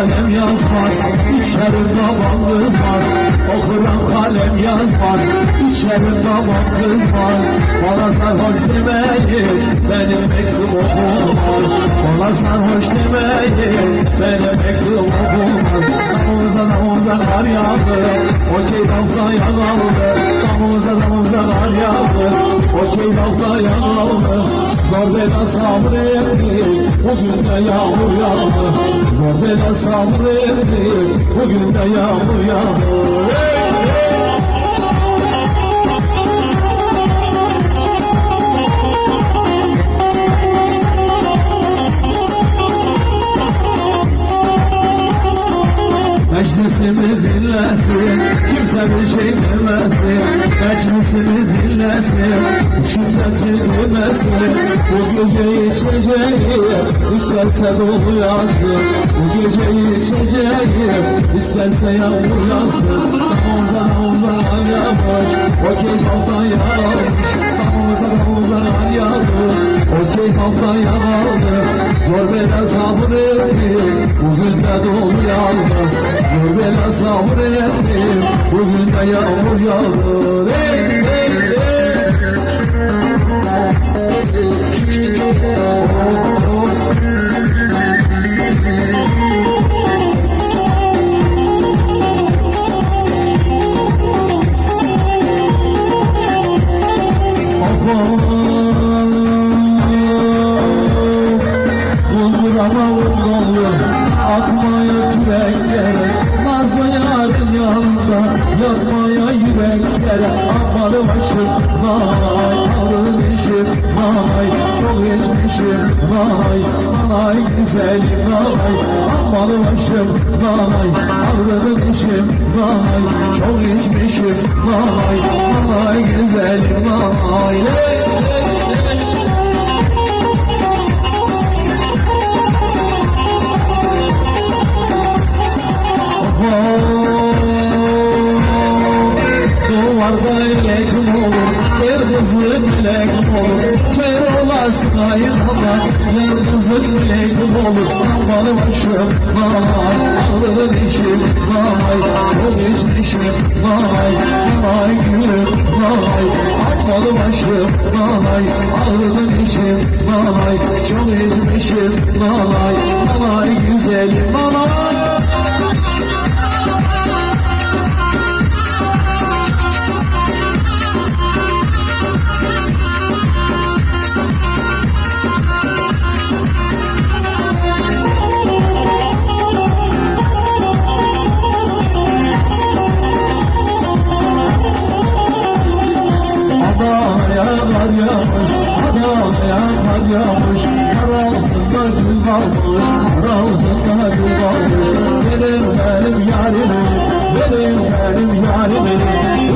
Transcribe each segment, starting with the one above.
kalem yazmaz İçerim babam kızmaz. Okuran kalem yazmaz İçerim babam kızmaz. Bana sarhoş demeyin Benim mektup okunmaz Bana sarhoş demeyin Benim mektup okunmaz Damımıza damımıza kar yağdı Okey dalga yanaldı Okey dalga yanaldı Zor bela sabrettik Bugün de yağmur yağdı Zor bela sabrettik Bugün de yağmur yağdı hey. Meclisimiz dinlesin Kimse bir şey demesin Meclisimiz dinlesin Düşünce demesin Bu gece içeceğim İsterse dolu yazsın Bu gece içeceğim İsterse yağmur yazsın Damımıza damımıza kar yağmış Okey kaftan yaralmış Damımıza damımıza Okey kaftan yaralmış Zor bela sabrettik Bugün de dolu yağdı Zor bela sabrettik Bugün de yağmur yağdı hey, hey, hey. Vay çok geçmişim. Vay Vay güzelim Vay. Amalı başım Vay. Alın işim Vay. Çok geçmişim. Vay Vay güzelim Vay. Ley. Duvarda ilekim olur, yıldızı bilekim olur. Kör olasın ayırma, yıldızı bilekim olur. Amalı başım, vay, ağrılı dişim, vay. Çok içmişim, vay, vay gülüm, vay. Amalı başım, vay, ağrılı dişim, vay. Çok içmişim, vay, vay güzelim, vay gül kalmış Benim benim yarim, benim benim yarim.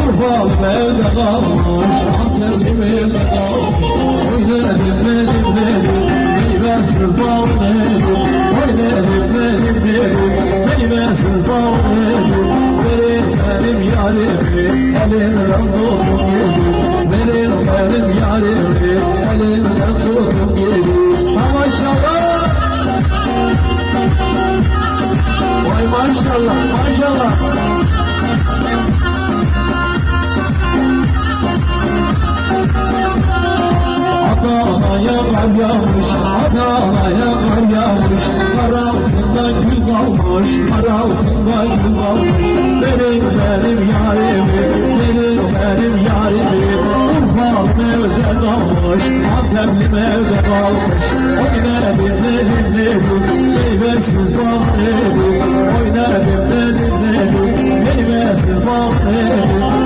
Urfa'm evde kalmış, Antep'im evde kalmış. Oy nedim nedim nedim, meyvesiz bal nedim Oy nedim nedim nedim, meyvesiz bal nedim Benim benim yarim, elinden tutup yedim benim benim yarim elimden tutup yedim maşallah maşallah. Adana'ya kar yağmış, Adana'ya kar yağmış. Kar altında gül kalmış, kar altında gül kalmış Benim benim yarim, benim benim yarim. Urfa'm evde kalmış, Antep'lim evde kalmış. Oy nedim nedim nedim, meyvesiz bal nedim Oy nedim nedim nedim, meyvesiz bal